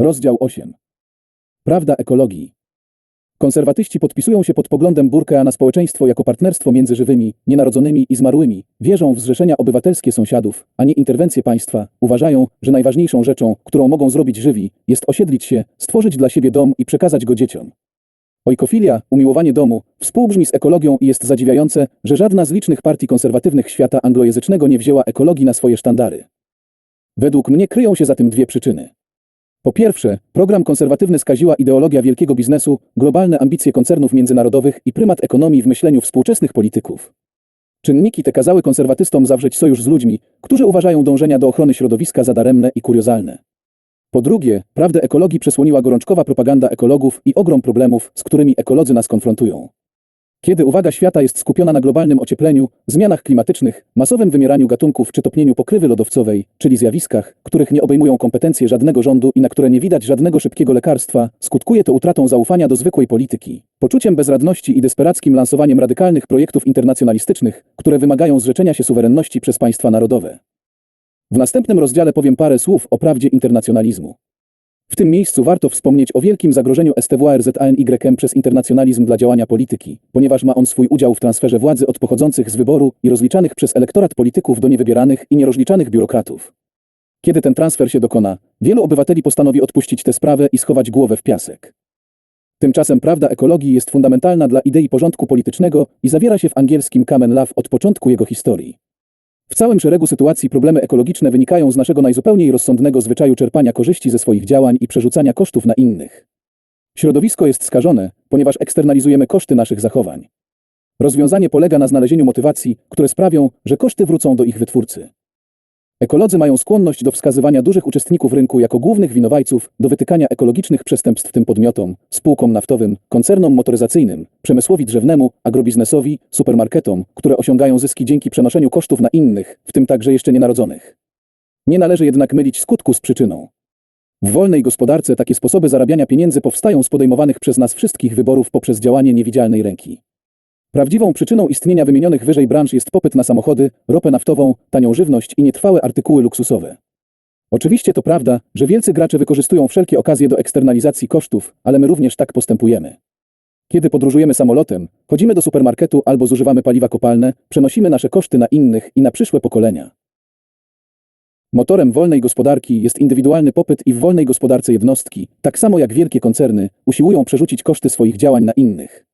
Rozdział 8. Prawda ekologii. Konserwatyści podpisują się pod poglądem Burkea na społeczeństwo jako partnerstwo między żywymi, nienarodzonymi i zmarłymi, wierzą w zrzeszenia obywatelskie sąsiadów, a nie interwencje państwa, uważają, że najważniejszą rzeczą, którą mogą zrobić żywi, jest osiedlić się, stworzyć dla siebie dom i przekazać go dzieciom. Ojkofilia, umiłowanie domu, współbrzmi z ekologią i jest zadziwiające, że żadna z licznych partii konserwatywnych świata anglojęzycznego nie wzięła ekologii na swoje sztandary. Według mnie kryją się za tym dwie przyczyny. Po pierwsze, program konserwatywny skaziła ideologia wielkiego biznesu, globalne ambicje koncernów międzynarodowych i prymat ekonomii w myśleniu współczesnych polityków. Czynniki te kazały konserwatystom zawrzeć sojusz z ludźmi, którzy uważają dążenia do ochrony środowiska za daremne i kuriozalne. Po drugie, prawdę ekologii przesłoniła gorączkowa propaganda ekologów i ogrom problemów, z którymi ekolodzy nas konfrontują. Kiedy uwaga świata jest skupiona na globalnym ociepleniu, zmianach klimatycznych, masowym wymieraniu gatunków czy topnieniu pokrywy lodowcowej, czyli zjawiskach, których nie obejmują kompetencje żadnego rządu i na które nie widać żadnego szybkiego lekarstwa, skutkuje to utratą zaufania do zwykłej polityki, poczuciem bezradności i desperackim lansowaniem radykalnych projektów internacjonalistycznych, które wymagają zrzeczenia się suwerenności przez państwa narodowe. W następnym rozdziale powiem parę słów o prawdzie internacjonalizmu. W tym miejscu warto wspomnieć o wielkim zagrożeniu STWRZANYM przez internacjonalizm dla działania polityki, ponieważ ma on swój udział w transferze władzy od pochodzących z wyboru i rozliczanych przez elektorat polityków do niewybieranych i nierozliczanych biurokratów. Kiedy ten transfer się dokona, wielu obywateli postanowi odpuścić tę sprawę i schować głowę w piasek. Tymczasem prawda ekologii jest fundamentalna dla idei porządku politycznego i zawiera się w angielskim common law od początku jego historii. W całym szeregu sytuacji problemy ekologiczne wynikają z naszego najzupełniej rozsądnego zwyczaju czerpania korzyści ze swoich działań i przerzucania kosztów na innych. Środowisko jest skażone, ponieważ eksternalizujemy koszty naszych zachowań. Rozwiązanie polega na znalezieniu motywacji, które sprawią, że koszty wrócą do ich wytwórcy. Ekolodzy mają skłonność do wskazywania dużych uczestników rynku jako głównych winowajców do wytykania ekologicznych przestępstw tym podmiotom, spółkom naftowym, koncernom motoryzacyjnym, przemysłowi drzewnemu, agrobiznesowi, supermarketom, które osiągają zyski dzięki przenoszeniu kosztów na innych, w tym także jeszcze nienarodzonych. Nie należy jednak mylić skutku z przyczyną. W wolnej gospodarce takie sposoby zarabiania pieniędzy powstają z podejmowanych przez nas wszystkich wyborów poprzez działanie niewidzialnej ręki. Prawdziwą przyczyną istnienia wymienionych wyżej branż jest popyt na samochody, ropę naftową, tanią żywność i nietrwałe artykuły luksusowe. Oczywiście to prawda, że wielcy gracze wykorzystują wszelkie okazje do eksternalizacji kosztów, ale my również tak postępujemy. Kiedy podróżujemy samolotem, chodzimy do supermarketu albo zużywamy paliwa kopalne, przenosimy nasze koszty na innych i na przyszłe pokolenia. Motorem wolnej gospodarki jest indywidualny popyt i w wolnej gospodarce jednostki, tak samo jak wielkie koncerny, usiłują przerzucić koszty swoich działań na innych.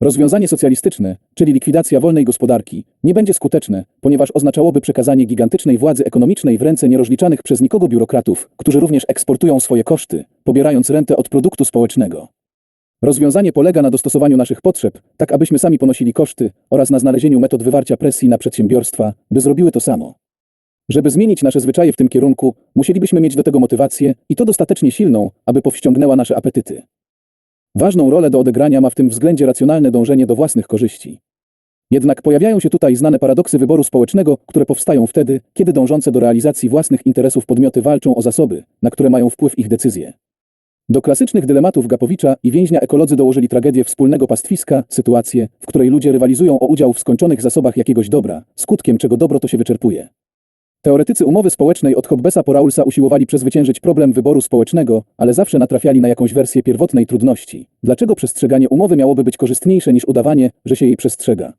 Rozwiązanie socjalistyczne, czyli likwidacja wolnej gospodarki, nie będzie skuteczne, ponieważ oznaczałoby przekazanie gigantycznej władzy ekonomicznej w ręce nierozliczanych przez nikogo biurokratów, którzy również eksportują swoje koszty, pobierając rentę od produktu społecznego. Rozwiązanie polega na dostosowaniu naszych potrzeb, tak abyśmy sami ponosili koszty, oraz na znalezieniu metod wywarcia presji na przedsiębiorstwa, by zrobiły to samo. Żeby zmienić nasze zwyczaje w tym kierunku, musielibyśmy mieć do tego motywację i to dostatecznie silną, aby powściągnęła nasze apetyty. Ważną rolę do odegrania ma w tym względzie racjonalne dążenie do własnych korzyści. Jednak pojawiają się tutaj znane paradoksy wyboru społecznego, które powstają wtedy, kiedy dążące do realizacji własnych interesów podmioty walczą o zasoby, na które mają wpływ ich decyzje. Do klasycznych dylematów Gapowicza i więźnia ekolodzy dołożyli tragedię wspólnego pastwiska, sytuację, w której ludzie rywalizują o udział w skończonych zasobach jakiegoś dobra, skutkiem czego dobro to się wyczerpuje. Teoretycy umowy społecznej od Hobbesa po Raulsa usiłowali przezwyciężyć problem wyboru społecznego, ale zawsze natrafiali na jakąś wersję pierwotnej trudności. Dlaczego przestrzeganie umowy miałoby być korzystniejsze niż udawanie, że się jej przestrzega?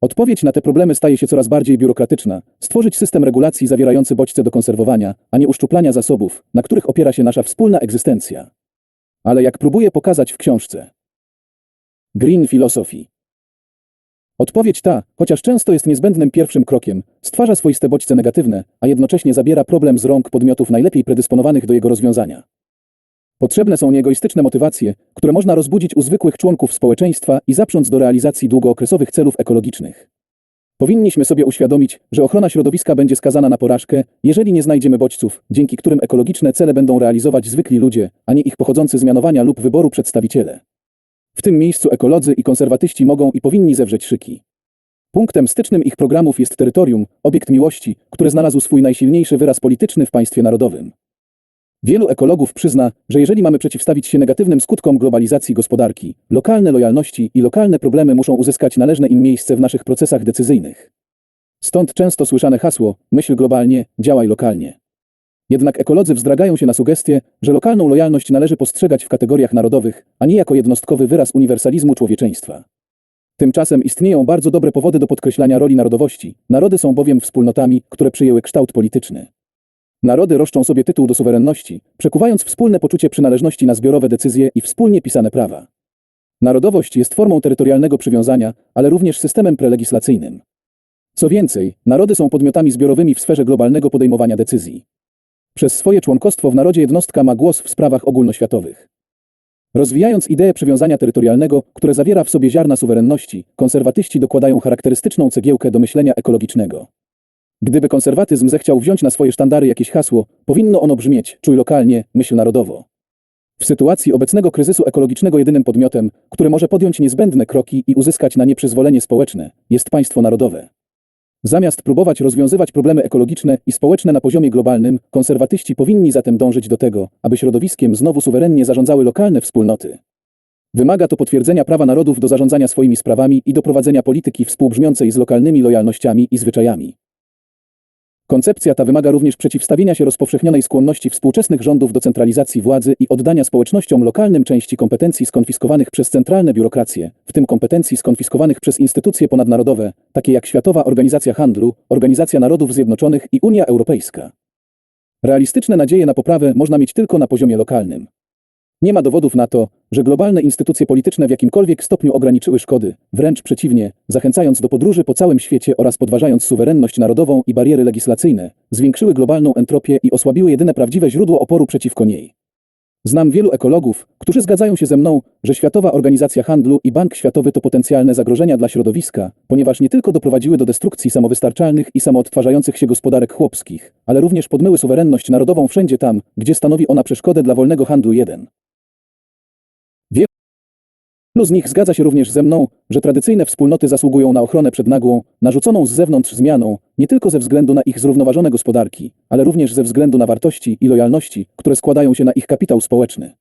Odpowiedź na te problemy staje się coraz bardziej biurokratyczna. Stworzyć system regulacji zawierający bodźce do konserwowania, a nie uszczuplania zasobów, na których opiera się nasza wspólna egzystencja. Ale jak próbuję pokazać w książce. Green Philosophy Odpowiedź ta, chociaż często jest niezbędnym pierwszym krokiem, stwarza swoiste bodźce negatywne, a jednocześnie zabiera problem z rąk podmiotów najlepiej predysponowanych do jego rozwiązania. Potrzebne są nieegoistyczne motywacje, które można rozbudzić u zwykłych członków społeczeństwa i zaprząc do realizacji długookresowych celów ekologicznych. Powinniśmy sobie uświadomić, że ochrona środowiska będzie skazana na porażkę, jeżeli nie znajdziemy bodźców, dzięki którym ekologiczne cele będą realizować zwykli ludzie, a nie ich pochodzący z mianowania lub wyboru przedstawiciele. W tym miejscu ekolodzy i konserwatyści mogą i powinni zewrzeć szyki. Punktem stycznym ich programów jest terytorium, obiekt miłości, który znalazł swój najsilniejszy wyraz polityczny w państwie narodowym. Wielu ekologów przyzna, że jeżeli mamy przeciwstawić się negatywnym skutkom globalizacji gospodarki, lokalne lojalności i lokalne problemy muszą uzyskać należne im miejsce w naszych procesach decyzyjnych. Stąd często słyszane hasło: myśl globalnie, działaj lokalnie. Jednak ekolodzy wzdragają się na sugestie, że lokalną lojalność należy postrzegać w kategoriach narodowych, a nie jako jednostkowy wyraz uniwersalizmu człowieczeństwa. Tymczasem istnieją bardzo dobre powody do podkreślania roli narodowości. Narody są bowiem wspólnotami, które przyjęły kształt polityczny. Narody roszczą sobie tytuł do suwerenności, przekuwając wspólne poczucie przynależności na zbiorowe decyzje i wspólnie pisane prawa. Narodowość jest formą terytorialnego przywiązania, ale również systemem prelegislacyjnym. Co więcej, narody są podmiotami zbiorowymi w sferze globalnego podejmowania decyzji. Przez swoje członkostwo w narodzie jednostka ma głos w sprawach ogólnoświatowych. Rozwijając ideę przywiązania terytorialnego, które zawiera w sobie ziarna suwerenności, konserwatyści dokładają charakterystyczną cegiełkę do myślenia ekologicznego. Gdyby konserwatyzm zechciał wziąć na swoje sztandary jakieś hasło, powinno ono brzmieć czuj lokalnie, myśl narodowo. W sytuacji obecnego kryzysu ekologicznego jedynym podmiotem, który może podjąć niezbędne kroki i uzyskać na nie przyzwolenie społeczne, jest państwo narodowe. Zamiast próbować rozwiązywać problemy ekologiczne i społeczne na poziomie globalnym, konserwatyści powinni zatem dążyć do tego, aby środowiskiem znowu suwerennie zarządzały lokalne wspólnoty. Wymaga to potwierdzenia prawa narodów do zarządzania swoimi sprawami i do prowadzenia polityki współbrzmiącej z lokalnymi lojalnościami i zwyczajami. Koncepcja ta wymaga również przeciwstawienia się rozpowszechnionej skłonności współczesnych rządów do centralizacji władzy i oddania społecznościom lokalnym części kompetencji skonfiskowanych przez centralne biurokracje, w tym kompetencji skonfiskowanych przez instytucje ponadnarodowe, takie jak Światowa Organizacja Handlu, Organizacja Narodów Zjednoczonych i Unia Europejska. Realistyczne nadzieje na poprawę można mieć tylko na poziomie lokalnym. Nie ma dowodów na to, że globalne instytucje polityczne w jakimkolwiek stopniu ograniczyły szkody, wręcz przeciwnie, zachęcając do podróży po całym świecie oraz podważając suwerenność narodową i bariery legislacyjne, zwiększyły globalną entropię i osłabiły jedyne prawdziwe źródło oporu przeciwko niej. Znam wielu ekologów, którzy zgadzają się ze mną, że Światowa Organizacja Handlu i Bank Światowy to potencjalne zagrożenia dla środowiska, ponieważ nie tylko doprowadziły do destrukcji samowystarczalnych i samoodtwarzających się gospodarek chłopskich, ale również podmyły suwerenność narodową wszędzie tam, gdzie stanowi ona przeszkodę dla wolnego handlu 1. Wielu z nich zgadza się również ze mną, że tradycyjne wspólnoty zasługują na ochronę przed nagłą, narzuconą z zewnątrz zmianą, nie tylko ze względu na ich zrównoważone gospodarki, ale również ze względu na wartości i lojalności, które składają się na ich kapitał społeczny.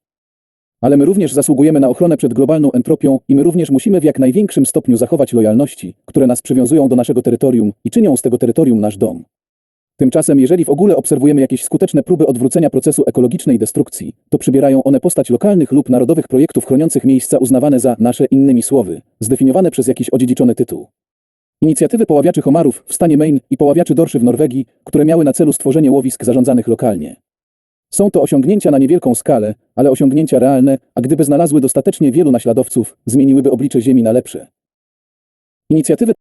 Ale my również zasługujemy na ochronę przed globalną entropią i my również musimy w jak największym stopniu zachować lojalności, które nas przywiązują do naszego terytorium i czynią z tego terytorium nasz dom. Tymczasem, jeżeli w ogóle obserwujemy jakieś skuteczne próby odwrócenia procesu ekologicznej destrukcji, to przybierają one postać lokalnych lub narodowych projektów chroniących miejsca uznawane za nasze innymi słowy, zdefiniowane przez jakiś odziedziczony tytuł. Inicjatywy poławiaczy homarów w stanie Maine i poławiaczy dorszy w Norwegii, które miały na celu stworzenie łowisk zarządzanych lokalnie. Są to osiągnięcia na niewielką skalę, ale osiągnięcia realne, a gdyby znalazły dostatecznie wielu naśladowców, zmieniłyby oblicze Ziemi na lepsze. Inicjatywy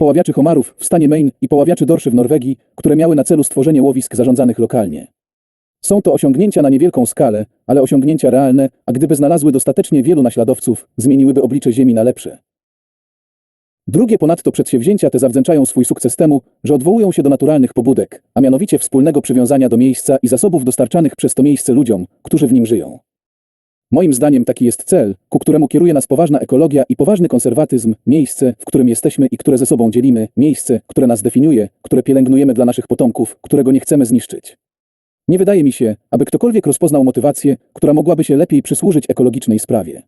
poławiaczy homarów w stanie Maine i poławiaczy dorszy w Norwegii, które miały na celu stworzenie łowisk zarządzanych lokalnie. Są to osiągnięcia na niewielką skalę, ale osiągnięcia realne, a gdyby znalazły dostatecznie wielu naśladowców, zmieniłyby oblicze Ziemi na lepsze. Drugie ponadto przedsięwzięcia te zawdzięczają swój sukces temu, że odwołują się do naturalnych pobudek, a mianowicie wspólnego przywiązania do miejsca i zasobów dostarczanych przez to miejsce ludziom, którzy w nim żyją. Moim zdaniem taki jest cel, ku któremu kieruje nas poważna ekologia i poważny konserwatyzm, miejsce, w którym jesteśmy i które ze sobą dzielimy, miejsce, które nas definiuje, które pielęgnujemy dla naszych potomków, którego nie chcemy zniszczyć. Nie wydaje mi się, aby ktokolwiek rozpoznał motywację, która mogłaby się lepiej przysłużyć ekologicznej sprawie.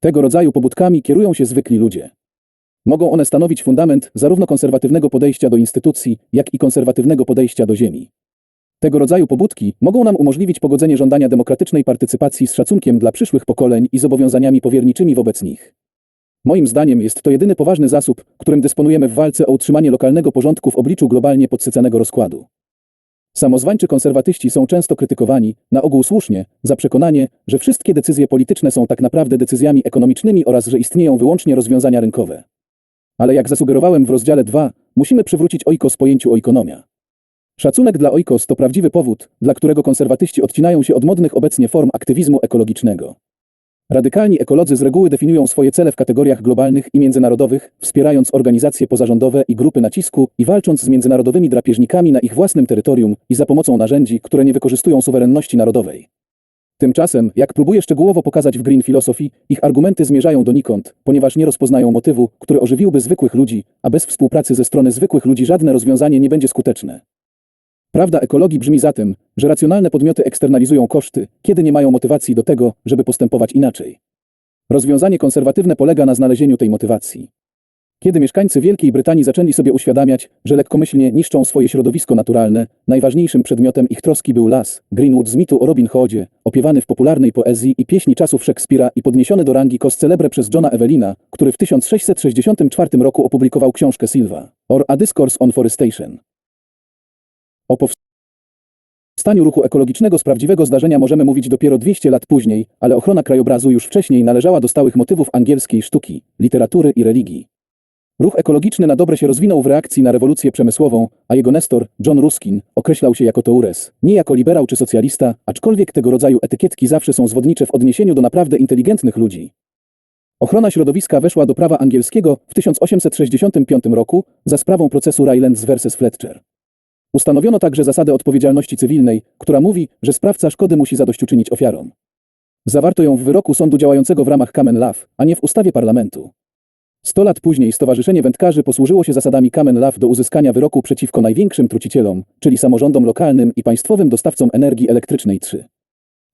Tego rodzaju pobudkami kierują się zwykli ludzie. Mogą one stanowić fundament zarówno konserwatywnego podejścia do instytucji, jak i konserwatywnego podejścia do ziemi. Tego rodzaju pobudki mogą nam umożliwić pogodzenie żądania demokratycznej partycypacji z szacunkiem dla przyszłych pokoleń i zobowiązaniami powierniczymi wobec nich. Moim zdaniem jest to jedyny poważny zasób, którym dysponujemy w walce o utrzymanie lokalnego porządku w obliczu globalnie podsycanego rozkładu. Samozwańczy konserwatyści są często krytykowani, na ogół słusznie, za przekonanie, że wszystkie decyzje polityczne są tak naprawdę decyzjami ekonomicznymi oraz że istnieją wyłącznie rozwiązania rynkowe. Ale jak zasugerowałem w rozdziale 2, musimy przywrócić oikos pojęciu oikonomia. Szacunek dla oikos to prawdziwy powód, dla którego konserwatyści odcinają się od modnych obecnie form aktywizmu ekologicznego. Radykalni ekolodzy z reguły definiują swoje cele w kategoriach globalnych i międzynarodowych, wspierając organizacje pozarządowe i grupy nacisku i walcząc z międzynarodowymi drapieżnikami na ich własnym terytorium i za pomocą narzędzi, które nie wykorzystują suwerenności narodowej. Tymczasem, jak próbuje szczegółowo pokazać w Green Philosophy, ich argumenty zmierzają donikąd, ponieważ nie rozpoznają motywu, który ożywiłby zwykłych ludzi, a bez współpracy ze strony zwykłych ludzi żadne rozwiązanie nie będzie skuteczne. Prawda ekologii brzmi zatem, że racjonalne podmioty eksternalizują koszty, kiedy nie mają motywacji do tego, żeby postępować inaczej. Rozwiązanie konserwatywne polega na znalezieniu tej motywacji. Kiedy mieszkańcy Wielkiej Brytanii zaczęli sobie uświadamiać, że lekkomyślnie niszczą swoje środowisko naturalne, najważniejszym przedmiotem ich troski był las, Greenwood z mitu o Robin Hoodzie, opiewany w popularnej poezji i pieśni czasów Szekspira i podniesiony do rangi kos celebre przez Johna Evelina, który w 1664 roku opublikował książkę Silva, or A Discourse on Forestation. O powstaniu ruchu ekologicznego z prawdziwego zdarzenia możemy mówić dopiero 200 lat później, ale ochrona krajobrazu już wcześniej należała do stałych motywów angielskiej sztuki, literatury i religii. Ruch ekologiczny na dobre się rozwinął w reakcji na rewolucję przemysłową, a jego nestor, John Ruskin, określał się jako Toures, nie jako liberał czy socjalista, aczkolwiek tego rodzaju etykietki zawsze są zwodnicze w odniesieniu do naprawdę inteligentnych ludzi. Ochrona środowiska weszła do prawa angielskiego w 1865 roku za sprawą procesu Rylands vs Fletcher. Ustanowiono także zasadę odpowiedzialności cywilnej, która mówi, że sprawca szkody musi zadośćuczynić ofiarom. Zawarto ją w wyroku sądu działającego w ramach Common Law, a nie w ustawie parlamentu. Sto lat później Stowarzyszenie Wędkarzy posłużyło się zasadami Common Law do uzyskania wyroku przeciwko największym trucicielom, czyli samorządom lokalnym i państwowym dostawcom energii elektrycznej 3.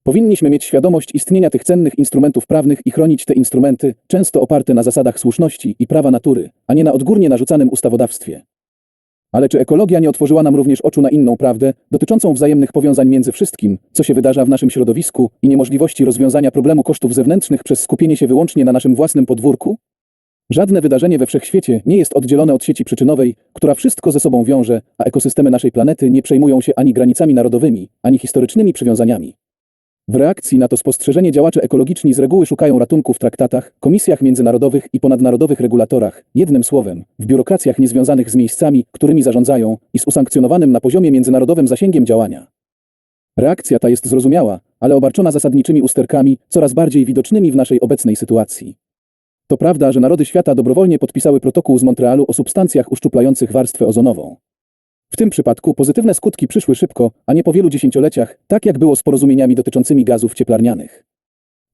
Powinniśmy mieć świadomość istnienia tych cennych instrumentów prawnych i chronić te instrumenty, często oparte na zasadach słuszności i prawa natury, a nie na odgórnie narzucanym ustawodawstwie. Ale czy ekologia nie otworzyła nam również oczu na inną prawdę, dotyczącą wzajemnych powiązań między wszystkim, co się wydarza w naszym środowisku i niemożliwości rozwiązania problemu kosztów zewnętrznych przez skupienie się wyłącznie na naszym własnym podwórku? Żadne wydarzenie we wszechświecie nie jest oddzielone od sieci przyczynowej, która wszystko ze sobą wiąże, a ekosystemy naszej planety nie przejmują się ani granicami narodowymi, ani historycznymi przywiązaniami. W reakcji na to spostrzeżenie działacze ekologiczni z reguły szukają ratunku w traktatach, komisjach międzynarodowych i ponadnarodowych regulatorach, jednym słowem, w biurokracjach niezwiązanych z miejscami, którymi zarządzają i z usankcjonowanym na poziomie międzynarodowym zasięgiem działania. Reakcja ta jest zrozumiała, ale obarczona zasadniczymi usterkami, coraz bardziej widocznymi w naszej obecnej sytuacji. To prawda, że narody świata dobrowolnie podpisały protokół z Montrealu o substancjach uszczuplających warstwę ozonową. W tym przypadku pozytywne skutki przyszły szybko, a nie po wielu dziesięcioleciach, tak jak było z porozumieniami dotyczącymi gazów cieplarnianych.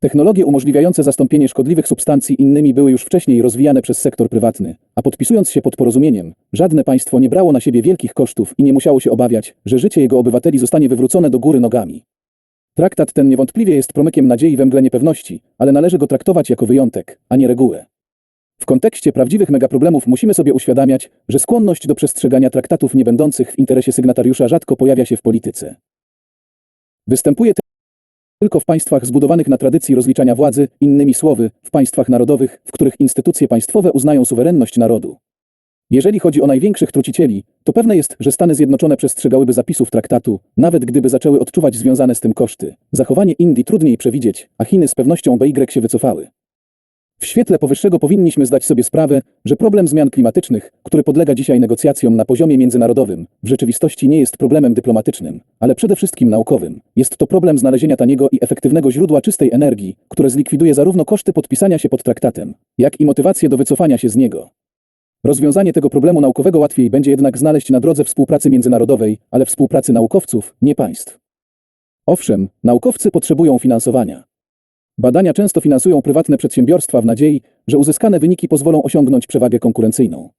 Technologie umożliwiające zastąpienie szkodliwych substancji innymi były już wcześniej rozwijane przez sektor prywatny, a podpisując się pod porozumieniem, żadne państwo nie brało na siebie wielkich kosztów i nie musiało się obawiać, że życie jego obywateli zostanie wywrócone do góry nogami. Traktat ten niewątpliwie jest promykiem nadziei we mgle niepewności, ale należy go traktować jako wyjątek, a nie regułę. W kontekście prawdziwych megaproblemów musimy sobie uświadamiać, że skłonność do przestrzegania traktatów niebędących w interesie sygnatariusza rzadko pojawia się w polityce. Występuje tylko w państwach zbudowanych na tradycji rozliczania władzy, innymi słowy, w państwach narodowych, w których instytucje państwowe uznają suwerenność narodu. Jeżeli chodzi o największych trucicieli, to pewne jest, że Stany Zjednoczone przestrzegałyby zapisów traktatu, nawet gdyby zaczęły odczuwać związane z tym koszty. Zachowanie Indii trudniej przewidzieć, a Chiny z pewnością BY się wycofały. W świetle powyższego powinniśmy zdać sobie sprawę, że problem zmian klimatycznych, który podlega dzisiaj negocjacjom na poziomie międzynarodowym, w rzeczywistości nie jest problemem dyplomatycznym, ale przede wszystkim naukowym. Jest to problem znalezienia taniego i efektywnego źródła czystej energii, które zlikwiduje zarówno koszty podpisania się pod traktatem, jak i motywację do wycofania się z niego. Rozwiązanie tego problemu naukowego łatwiej będzie jednak znaleźć na drodze współpracy międzynarodowej, ale współpracy naukowców, nie państw. Owszem, naukowcy potrzebują finansowania. Badania często finansują prywatne przedsiębiorstwa w nadziei, że uzyskane wyniki pozwolą osiągnąć przewagę konkurencyjną.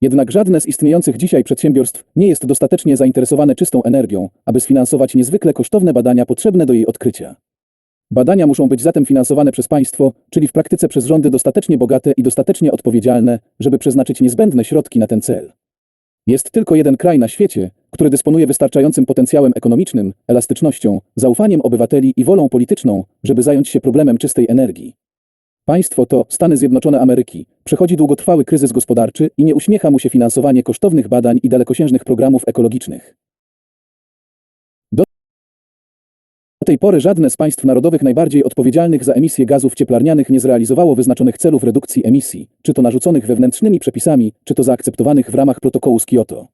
Jednak żadne z istniejących dzisiaj przedsiębiorstw nie jest dostatecznie zainteresowane czystą energią, aby sfinansować niezwykle kosztowne badania potrzebne do jej odkrycia. Badania muszą być zatem finansowane przez państwo, czyli w praktyce przez rządy dostatecznie bogate i dostatecznie odpowiedzialne, żeby przeznaczyć niezbędne środki na ten cel. Jest tylko jeden kraj na świecie, który dysponuje wystarczającym potencjałem ekonomicznym, elastycznością, zaufaniem obywateli i wolą polityczną, żeby zająć się problemem czystej energii. Państwo to, Stany Zjednoczone Ameryki, przechodzi długotrwały kryzys gospodarczy i nie uśmiecha mu się finansowanie kosztownych badań i dalekosiężnych programów ekologicznych. Do tej pory żadne z państw narodowych najbardziej odpowiedzialnych za emisję gazów cieplarnianych nie zrealizowało wyznaczonych celów redukcji emisji, czy to narzuconych wewnętrznymi przepisami, czy to zaakceptowanych w ramach protokołu z Kioto.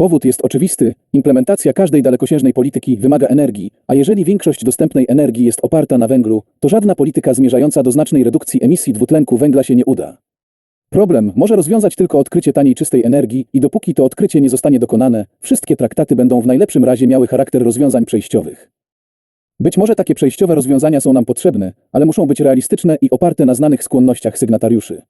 Powód jest oczywisty, implementacja każdej dalekosiężnej polityki wymaga energii, a jeżeli większość dostępnej energii jest oparta na węglu, to żadna polityka zmierzająca do znacznej redukcji emisji dwutlenku węgla się nie uda. Problem może rozwiązać tylko odkrycie taniej czystej energii i dopóki to odkrycie nie zostanie dokonane, wszystkie traktaty będą w najlepszym razie miały charakter rozwiązań przejściowych. Być może takie przejściowe rozwiązania są nam potrzebne, ale muszą być realistyczne i oparte na znanych skłonnościach sygnatariuszy.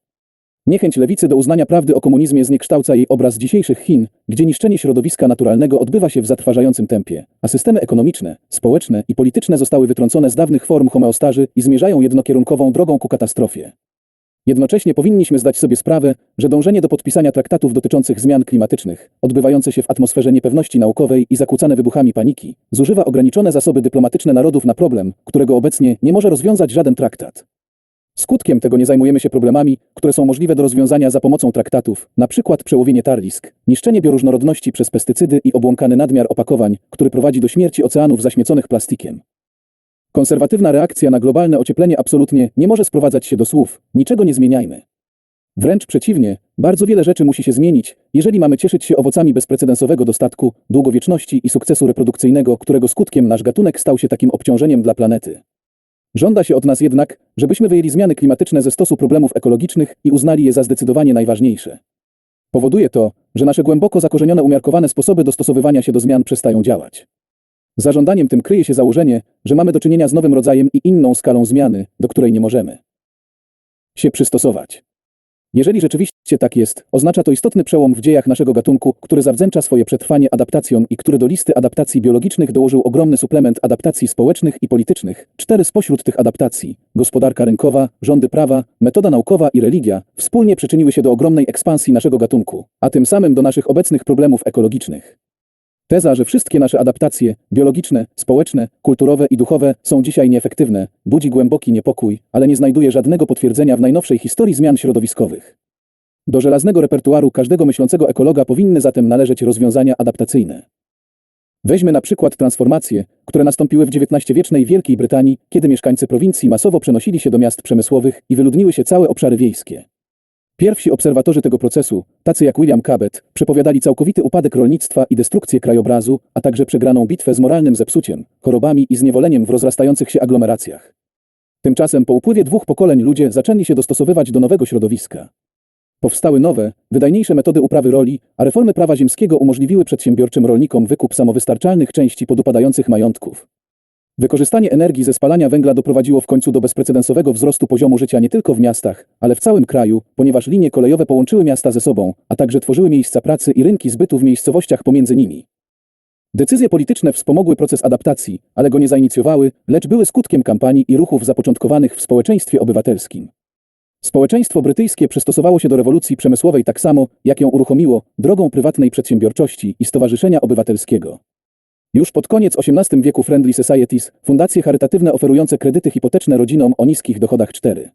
Niechęć lewicy do uznania prawdy o komunizmie zniekształca jej obraz dzisiejszych Chin, gdzie niszczenie środowiska naturalnego odbywa się w zatrważającym tempie, a systemy ekonomiczne, społeczne i polityczne zostały wytrącone z dawnych form homeostazy i zmierzają jednokierunkową drogą ku katastrofie. Jednocześnie powinniśmy zdać sobie sprawę, że dążenie do podpisania traktatów dotyczących zmian klimatycznych, odbywające się w atmosferze niepewności naukowej i zakłócane wybuchami paniki, zużywa ograniczone zasoby dyplomatyczne narodów na problem, którego obecnie nie może rozwiązać żaden traktat. Skutkiem tego nie zajmujemy się problemami, które są możliwe do rozwiązania za pomocą traktatów, przykład przełowienie tarlisk, niszczenie bioróżnorodności przez pestycydy i obłąkany nadmiar opakowań, który prowadzi do śmierci oceanów zaśmieconych plastikiem. Konserwatywna reakcja na globalne ocieplenie absolutnie nie może sprowadzać się do słów niczego nie zmieniajmy. Wręcz przeciwnie, bardzo wiele rzeczy musi się zmienić, jeżeli mamy cieszyć się owocami bezprecedensowego dostatku, długowieczności i sukcesu reprodukcyjnego, którego skutkiem nasz gatunek stał się takim obciążeniem dla planety. Żąda się od nas jednak, żebyśmy wyjęli zmiany klimatyczne ze stosu problemów ekologicznych i uznali je za zdecydowanie najważniejsze. Powoduje to, że nasze głęboko zakorzenione umiarkowane sposoby dostosowywania się do zmian przestają działać. Za żądaniem tym kryje się założenie, że mamy do czynienia z nowym rodzajem i inną skalą zmiany, do której nie możemy się przystosować. Jeżeli rzeczywiście tak jest, oznacza to istotny przełom w dziejach naszego gatunku, który zawdzięcza swoje przetrwanie adaptacjom i który do listy adaptacji biologicznych dołożył ogromny suplement adaptacji społecznych i politycznych. Cztery spośród tych adaptacji gospodarka rynkowa, rządy prawa, metoda naukowa i religia wspólnie przyczyniły się do ogromnej ekspansji naszego gatunku, a tym samym do naszych obecnych problemów ekologicznych. Teza, że wszystkie nasze adaptacje biologiczne, społeczne, kulturowe i duchowe są dzisiaj nieefektywne, budzi głęboki niepokój, ale nie znajduje żadnego potwierdzenia w najnowszej historii zmian środowiskowych. Do żelaznego repertuaru każdego myślącego ekologa powinny zatem należeć rozwiązania adaptacyjne. Weźmy na przykład transformacje, które nastąpiły w XIX-wiecznej Wielkiej Brytanii, kiedy mieszkańcy prowincji masowo przenosili się do miast przemysłowych i wyludniły się całe obszary wiejskie. Pierwsi obserwatorzy tego procesu, tacy jak William Cabot, przepowiadali całkowity upadek rolnictwa i destrukcję krajobrazu, a także przegraną bitwę z moralnym zepsuciem, chorobami i zniewoleniem w rozrastających się aglomeracjach. Tymczasem po upływie dwóch pokoleń ludzie zaczęli się dostosowywać do nowego środowiska. Powstały nowe, wydajniejsze metody uprawy roli, a reformy prawa ziemskiego umożliwiły przedsiębiorczym rolnikom wykup samowystarczalnych części podupadających majątków. Wykorzystanie energii ze spalania węgla doprowadziło w końcu do bezprecedensowego wzrostu poziomu życia nie tylko w miastach, ale w całym kraju, ponieważ linie kolejowe połączyły miasta ze sobą, a także tworzyły miejsca pracy i rynki zbytu w miejscowościach pomiędzy nimi. Decyzje polityczne wspomogły proces adaptacji, ale go nie zainicjowały, lecz były skutkiem kampanii i ruchów zapoczątkowanych w społeczeństwie obywatelskim. Społeczeństwo brytyjskie przystosowało się do rewolucji przemysłowej tak samo, jak ją uruchomiło, drogą prywatnej przedsiębiorczości i stowarzyszenia obywatelskiego. Już pod koniec XVIII wieku Friendly Societies, fundacje charytatywne oferujące kredyty hipoteczne rodzinom o niskich dochodach 4.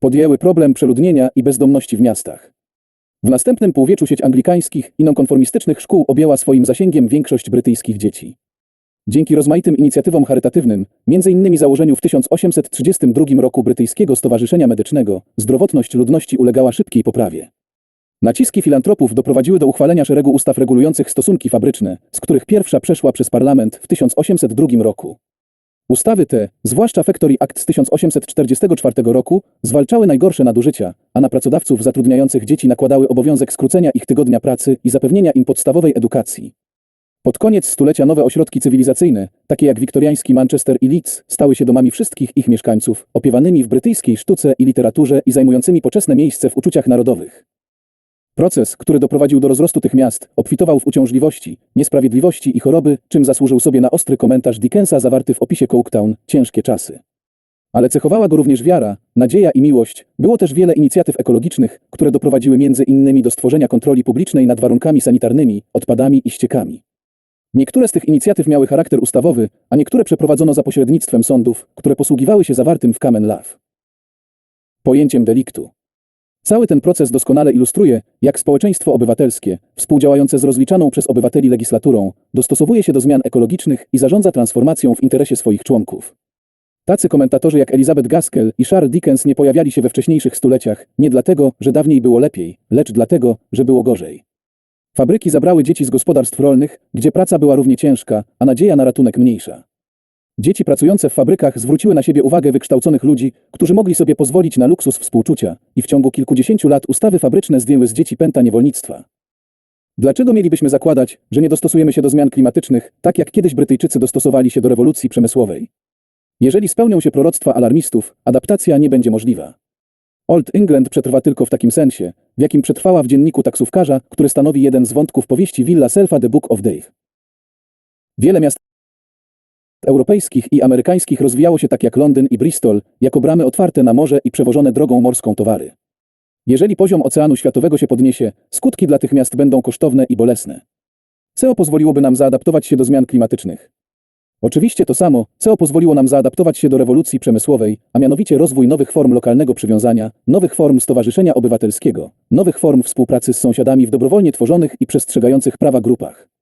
Podjęły problem przeludnienia i bezdomności w miastach. W następnym półwieczu sieć anglikańskich i nonkonformistycznych szkół objęła swoim zasięgiem większość brytyjskich dzieci. Dzięki rozmaitym inicjatywom charytatywnym, m.in. założeniu w 1832 roku Brytyjskiego Stowarzyszenia Medycznego, zdrowotność ludności ulegała szybkiej poprawie. Naciski filantropów doprowadziły do uchwalenia szeregu ustaw regulujących stosunki fabryczne, z których pierwsza przeszła przez parlament w 1802 roku. Ustawy te, zwłaszcza Factory Act z 1844 roku, zwalczały najgorsze nadużycia, a na pracodawców zatrudniających dzieci nakładały obowiązek skrócenia ich tygodnia pracy i zapewnienia im podstawowej edukacji. Pod koniec stulecia nowe ośrodki cywilizacyjne, takie jak wiktoriański Manchester i Leeds, stały się domami wszystkich ich mieszkańców, opiewanymi w brytyjskiej sztuce i literaturze i zajmującymi poczesne miejsce w uczuciach narodowych. Proces, który doprowadził do rozrostu tych miast, obfitował w uciążliwości, niesprawiedliwości i choroby, czym zasłużył sobie na ostry komentarz Dickensa zawarty w opisie Coketown Ciężkie czasy. Ale cechowała go również wiara, nadzieja i miłość. Było też wiele inicjatyw ekologicznych, które doprowadziły między innymi do stworzenia kontroli publicznej nad warunkami sanitarnymi, odpadami i ściekami. Niektóre z tych inicjatyw miały charakter ustawowy, a niektóre przeprowadzono za pośrednictwem sądów, które posługiwały się zawartym w Common Law pojęciem deliktu. Cały ten proces doskonale ilustruje, jak społeczeństwo obywatelskie, współdziałające z rozliczaną przez obywateli legislaturą, dostosowuje się do zmian ekologicznych i zarządza transformacją w interesie swoich członków. Tacy komentatorzy jak Elizabeth Gaskell i Charles Dickens nie pojawiali się we wcześniejszych stuleciach, nie dlatego, że dawniej było lepiej, lecz dlatego, że było gorzej. Fabryki zabrały dzieci z gospodarstw rolnych, gdzie praca była równie ciężka, a nadzieja na ratunek mniejsza. Dzieci pracujące w fabrykach zwróciły na siebie uwagę wykształconych ludzi, którzy mogli sobie pozwolić na luksus współczucia i w ciągu kilkudziesięciu lat ustawy fabryczne zdjęły z dzieci pęta niewolnictwa. Dlaczego mielibyśmy zakładać, że nie dostosujemy się do zmian klimatycznych, tak jak kiedyś Brytyjczycy dostosowali się do rewolucji przemysłowej? Jeżeli spełnią się proroctwa alarmistów, adaptacja nie będzie możliwa. Old England przetrwa tylko w takim sensie, w jakim przetrwała w dzienniku taksówkarza, który stanowi jeden z wątków powieści Villa Selfa The Book of Dave. Wiele miast europejskich i amerykańskich rozwijało się tak jak Londyn i Bristol, jako bramy otwarte na morze i przewożone drogą morską towary. Jeżeli poziom oceanu światowego się podniesie, skutki dla tych miast będą kosztowne i bolesne. CO pozwoliłoby nam zaadaptować się do zmian klimatycznych. Oczywiście to samo, CO pozwoliło nam zaadaptować się do rewolucji przemysłowej, a mianowicie rozwój nowych form lokalnego przywiązania, nowych form stowarzyszenia obywatelskiego, nowych form współpracy z sąsiadami w dobrowolnie tworzonych i przestrzegających prawa grupach.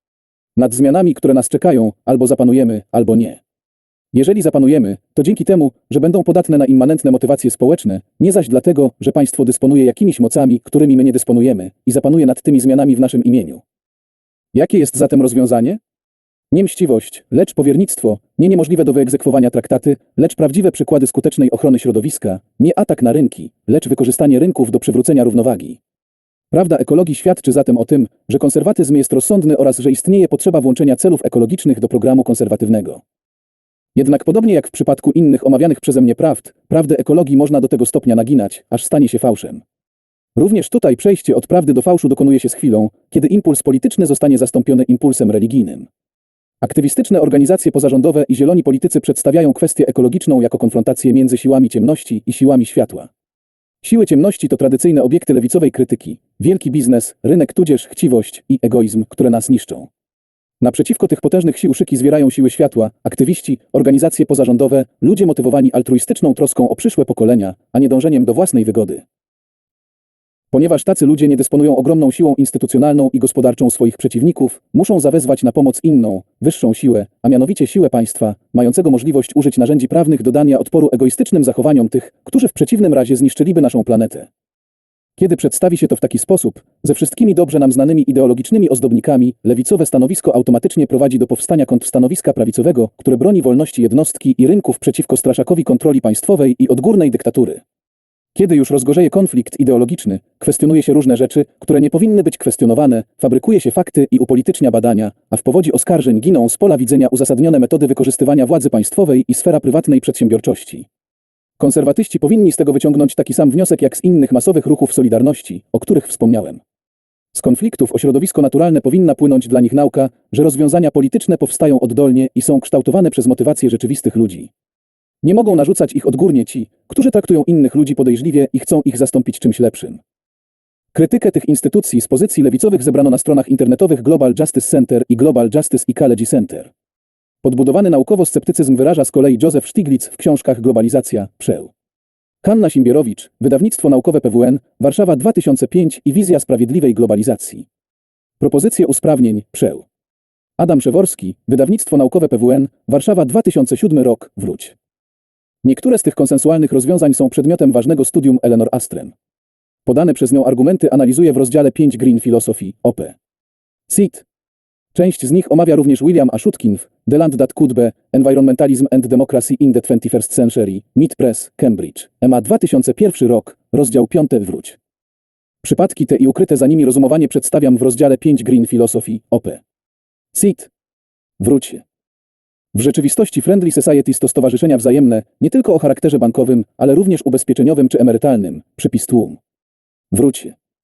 Nad zmianami, które nas czekają, albo zapanujemy, albo nie. Jeżeli zapanujemy, to dzięki temu, że będą podatne na immanentne motywacje społeczne, nie zaś dlatego, że państwo dysponuje jakimiś mocami, którymi my nie dysponujemy i zapanuje nad tymi zmianami w naszym imieniu. Jakie jest zatem rozwiązanie? Nie mściwość, lecz powiernictwo, nie niemożliwe do wyegzekwowania traktaty, lecz prawdziwe przykłady skutecznej ochrony środowiska, nie atak na rynki, lecz wykorzystanie rynków do przywrócenia równowagi. Prawda ekologii świadczy zatem o tym, że konserwatyzm jest rozsądny oraz że istnieje potrzeba włączenia celów ekologicznych do programu konserwatywnego. Jednak podobnie jak w przypadku innych omawianych przeze mnie prawd, prawdę ekologii można do tego stopnia naginać, aż stanie się fałszem. Również tutaj przejście od prawdy do fałszu dokonuje się z chwilą, kiedy impuls polityczny zostanie zastąpiony impulsem religijnym. Aktywistyczne organizacje pozarządowe i zieloni politycy przedstawiają kwestię ekologiczną jako konfrontację między siłami ciemności i siłami światła. Siły ciemności to tradycyjne obiekty lewicowej krytyki, wielki biznes, rynek tudzież chciwość i egoizm, które nas niszczą. Naprzeciwko tych potężnych sił szyki zwierają siły światła, aktywiści, organizacje pozarządowe, ludzie motywowani altruistyczną troską o przyszłe pokolenia, a nie dążeniem do własnej wygody. Ponieważ tacy ludzie nie dysponują ogromną siłą instytucjonalną i gospodarczą swoich przeciwników, muszą zawezwać na pomoc inną, wyższą siłę, a mianowicie siłę państwa, mającego możliwość użyć narzędzi prawnych do dania odporu egoistycznym zachowaniom tych, którzy w przeciwnym razie zniszczyliby naszą planetę. Kiedy przedstawi się to w taki sposób, ze wszystkimi dobrze nam znanymi ideologicznymi ozdobnikami, lewicowe stanowisko automatycznie prowadzi do powstania kontrstanowiska prawicowego, które broni wolności jednostki i rynków przeciwko straszakowi kontroli państwowej i odgórnej dyktatury. Kiedy już rozgorzeje konflikt ideologiczny, kwestionuje się różne rzeczy, które nie powinny być kwestionowane, fabrykuje się fakty i upolitycznia badania, a w powodzi oskarżeń giną z pola widzenia uzasadnione metody wykorzystywania władzy państwowej i sfera prywatnej przedsiębiorczości. Konserwatyści powinni z tego wyciągnąć taki sam wniosek jak z innych masowych ruchów Solidarności, o których wspomniałem. Z konfliktów o środowisko naturalne powinna płynąć dla nich nauka, że rozwiązania polityczne powstają oddolnie i są kształtowane przez motywacje rzeczywistych ludzi. Nie mogą narzucać ich odgórnie ci, którzy traktują innych ludzi podejrzliwie i chcą ich zastąpić czymś lepszym. Krytykę tych instytucji z pozycji lewicowych zebrano na stronach internetowych Global Justice Center i Global Justice Ecology Center. Podbudowany naukowo sceptycyzm wyraża z kolei Józef Stiglitz w książkach Globalizacja, Przeł. Hanna Simbierowicz, Wydawnictwo Naukowe PWN, Warszawa 2005 i Wizja Sprawiedliwej Globalizacji. Propozycje usprawnień, Przeł. Adam Przeworski, Wydawnictwo Naukowe PWN, Warszawa 2007 rok, Wróć. Niektóre z tych konsensualnych rozwiązań są przedmiotem ważnego studium Eleanor Astrem. Podane przez nią argumenty analizuje w rozdziale 5 Green Philosophy, OP. CIT. Część z nich omawia również William Ashutkin w The Land That Could Be, Environmentalism and Democracy in the 21st Century, Mid Press, Cambridge, EMA 2001 rok, rozdział 5 Wróć. Przypadki te i ukryte za nimi rozumowanie przedstawiam w rozdziale 5 Green Philosophy, OP. CIT. Wróć. W rzeczywistości Friendly Societies to stowarzyszenia wzajemne, nie tylko o charakterze bankowym, ale również ubezpieczeniowym czy emerytalnym, przypis tłum. Wróć.